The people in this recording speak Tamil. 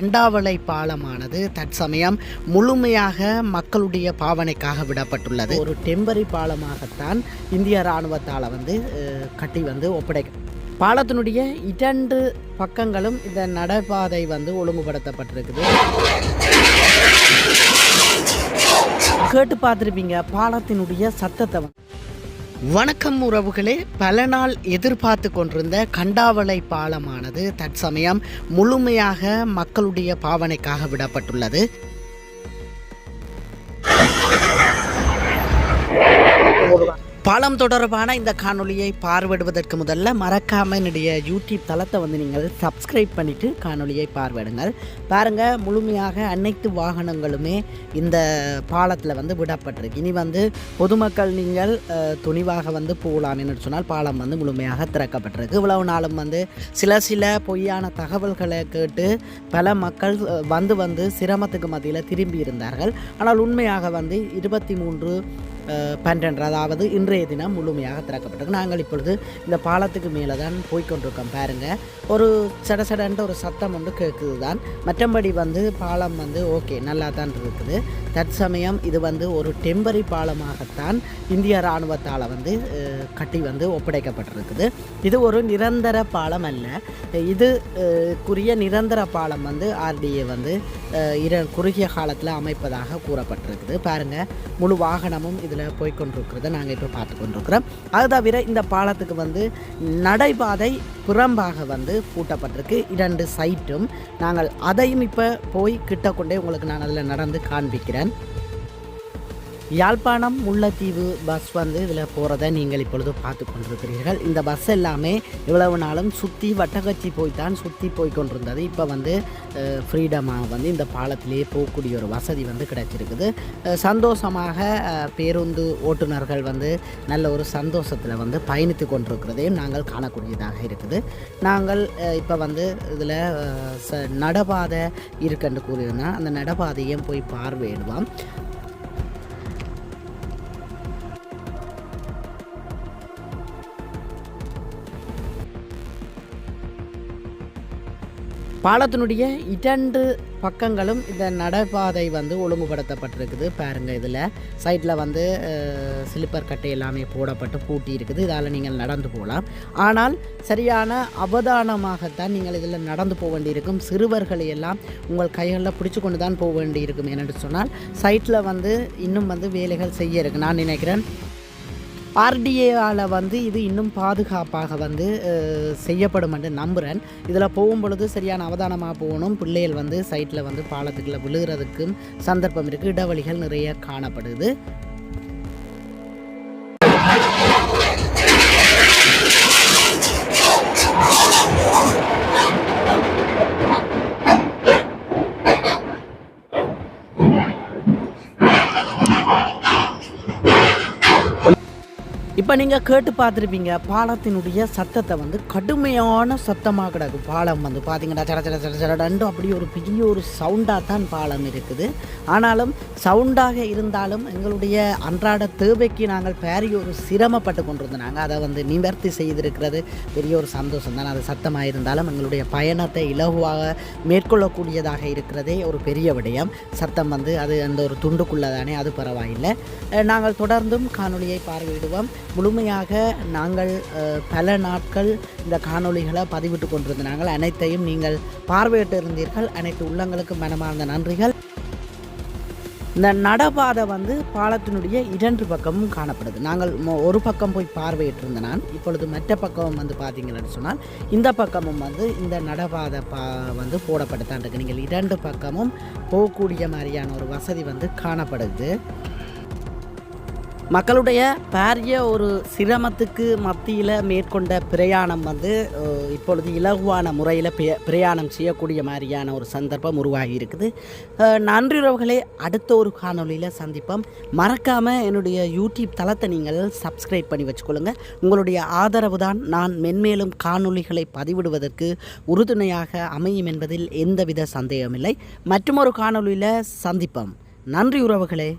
அண்டாவளை பாலமானது தற்சமயம் முழுமையாக மக்களுடைய பாவனைக்காக விடப்பட்டுள்ளது. ஒரு டெம்பரி பாலமாகத்தான் இந்திய இராணுவத்தால் வந்து கட்டி வந்து ஒப்படைக்க பாலத்தினுடைய இரண்டு பக்கங்களும் இந்த நடைபாதை வந்து ஒழுங்குபடுத்தப்பட்டிருக்குது. கேட்டு பார்த்துருப்பீங்க பாலத்தினுடைய சத்தத்தை வணக்கம் உறவுகளே. பல நாள் எதிர்பார்த்து கொண்டிருந்த கண்டாவளை பாலமானது தற்சமயம் முழுமையாக மக்களுடைய பாவனைக்காக விடப்பட்டுள்ளது. பாலம் தொடர்பான இந்த காணொலியை பார்வையிடுவதற்கு முதல்ல மறக்காம என்னுடைய யூடியூப் தளத்தை வந்து நீங்கள் சப்ஸ்கிரைப் பண்ணிவிட்டு காணொலியை பார்வையிடுங்கள். பாருங்கள் முழுமையாக அனைத்து வாகனங்களுமே இந்த பாலத்தில் வந்து விடப்பட்டிருக்கு. இனி வந்து பொதுமக்கள் நீங்கள் துணிவாக வந்து போகலாம் என்று சொன்னால் பாலம் வந்து முழுமையாக திறக்கப்பட்டிருக்கு. இவ்வளவு நாளும் வந்து சில சில பொய்யான தகவல்களை கேட்டு பல மக்கள் வந்து வந்து சிரமத்துக்கு மத்தியில் திரும்பி இருந்தார்கள். ஆனால் உண்மையாக வந்து இருபத்தி மூன்று பன்னெண்டு அதாவது இன்றைய தினம் முழுமையாக திறக்கப்பட்டிருக்கு. நாங்கள் இப்பொழுது இந்த பாலத்துக்கு மேலே தான் போய்க்கொண்டிருக்கோம் பாருங்கள் ஒரு சட சடன்ற ஒரு சத்தம் ஒன்று கேட்குது தான் மற்றபடி வந்து பாலம் வந்து ஓகே நல்லா தான் இருக்குது. தற்சமயம் இது வந்து ஒரு டெம்பரி பாலமாகத்தான் இந்திய இராணுவத்தால் வந்து கட்டி வந்து ஒப்படைக்கப்பட்டிருக்குது. இது ஒரு நிரந்தர பாலம் அல்ல. இது நிரந்தர பாலம் வந்து ஆர்டிஏ வந்து இர குறுகிய காலத்தில் அமைப்பதாக கூறப்பட்டிருக்குது. பாருங்கள் முழு வாகனமும் இது இதில் போய்க்கொண்டிருக்கிறத நாங்கள் இப்போ பார்த்து கொண்டிருக்கிறோம் அது தவிர இந்த பாலத்துக்கு வந்து நடைபாதை புறம்பாக வந்து பூட்டப்பட்டிருக்கு. இரண்டு சைட்டும் நாங்கள் அதையும் இப்போ போய் கிட்ட கொண்டே உங்களுக்கு நான் அதில் நடந்து காண்பிக்கிறேன். யாழ்ப்பாணம் முல்லைத்தீவு பஸ் வந்து இதில் போகிறத நீங்கள் இப்பொழுது பார்த்து கொண்டிருக்கிறீர்கள். இந்த பஸ் எல்லாமே இவ்வளவு நாளும் சுற்றி வட்டக்கச்சி போய் தான் சுற்றி போய் கொண்டிருந்தது. இப்போ வந்து ஃப்ரீடமாக வந்து இந்த பாலத்திலேயே போகக்கூடிய ஒரு வசதி வந்து கிடைச்சிருக்குது. சந்தோஷமாக பேருந்து ஓட்டுநர்கள் வந்து நல்ல ஒரு சந்தோஷத்தில் வந்து பயணித்து கொண்டிருக்கிறதையும் நாங்கள் காணக்கூடியதாக இருக்குது. நாங்கள் இப்போ வந்து இதில் ச நடபாதை இருக்குன்னு கூறியிருந்தோம் அந்த நடபாதையும் போய் பார்வையிடுவோம். பாலத்தினுடைய இரண்டு பக்கங்களும் இந்த நடைபாதை வந்து ஒழுங்குபடுத்தப்பட்டிருக்குது. பாருங்கள் இதில் சைடில் வந்து ஸ்லிப்பர் கட்டை எல்லாமே போடப்பட்டு பூட்டி இருக்குது இதால் நீங்கள் நடந்து போகலாம். ஆனால் சரியான அவதானமாகத்தான் நீங்கள் இதில் நடந்து போக வேண்டியிருக்கும். சிறுவர்களை எல்லாம் உங்கள் கைகளில் பிடிச்சு கொண்டு தான் போக வேண்டியிருக்கும் என்னென்னு சொன்னால் சைட்டில் வந்து இன்னும் வந்து வேலைகள் செய்ய இருக்கு. நான் நினைக்கிறேன் ஆர்டிஏவால் வந்து இது இன்னும் பாதுகாப்பாக வந்து செய்யப்படும் என்று நம்புகிறேன் இதில் போகும் பொழுது சரியான அவதானமாக போகணும். பிள்ளைகள் வந்து சைட்டில் வந்து பாலத்துக்குள்ளே விழுகிறதுக்கும் சந்தர்ப்பம் இருக்குது இடைவெளிகள் நிறைய காணப்படுது. இப்போ நீங்கள் கேட்டு பார்த்துருப்பீங்க பாலத்தினுடைய சத்தத்தை வந்து கடுமையான சத்தமாக கிடக்கு. பாலம் வந்து பார்த்தீங்கன்னா சட சட சட சடண்டு அப்படி ஒரு பெரிய ஒரு சவுண்டாக தான் பாலம் இருக்குது. ஆனாலும் சவுண்டாக இருந்தாலும் எங்களுடைய அன்றாட தேவைக்கு நாங்கள் பெரிய ஒரு சிரமப்பட்டு கொண்டிருந்தாங்க அதை வந்து நிவர்த்தி செய்திருக்கிறது. பெரிய ஒரு சந்தோஷம் தான். அது சத்தமாக இருந்தாலும் எங்களுடைய பயணத்தை இலகுவாக மேற்கொள்ளக்கூடியதாக இருக்கிறதே ஒரு பெரிய விடயம். சத்தம் வந்து அது அந்த ஒரு துண்டுக்குள்ளே தானே அது பரவாயில்லை. நாங்கள் தொடர்ந்தும் காணொலியை பார்வையிடுவோம். முழுமையாக நாங்கள் பல நாட்கள் இந்த காணொளிகளை பதிவிட்டு கொண்டிருந்த நாங்கள் அனைத்தையும் நீங்கள் பார்வையிட்டு இருந்தீர்கள் அனைத்து உள்ளங்களுக்கும் மனமார்ந்த நன்றிகள். இந்த நடபாதை வந்து பாலத்தினுடைய இரண்டு பக்கமும் காணப்படுது. நாங்கள் ஒரு பக்கம் போய் பார்வையிட்டிருந்த நான் இப்பொழுது மற்ற பக்கம் வந்து பார்த்தீங்கன்னு சொன்னால் இந்த பக்கமும் வந்து இந்த நடபாதை பா வந்து போடப்படுத்தான் இருக்கு. நீங்கள் இரண்டு பக்கமும் போகக்கூடிய மாதிரியான ஒரு வசதி வந்து காணப்படுது. மக்களுடைய பாரிய ஒரு சிரமத்துக்கு மத்தியில் மேற்கொண்ட பிரயாணம் வந்து இப்பொழுது இலகுவான முறையில் பிரயாணம் செய்யக்கூடிய மாதிரியான ஒரு சந்தர்ப்பம் உருவாகி இருக்குது. அஹ், அடுத்த ஒரு காணொளியில் சந்திப்போம். மறக்காமல் என்னுடைய யூடியூப் தளத்தை நீங்கள் சப்ஸ்கிரைப் பண்ணி வச்சுக்கொள்ளுங்க. உங்களுடைய ஆதரவு தான் நான் மென்மேலும் காணொளிகளை பதிவிடுவதற்கு உறுதுணையாக அமையும் என்பதில் எந்தவித சந்தேகமில்லை. மற்றொரு காணொளியில் சந்திப்போம். நன்றி உறவுகளே.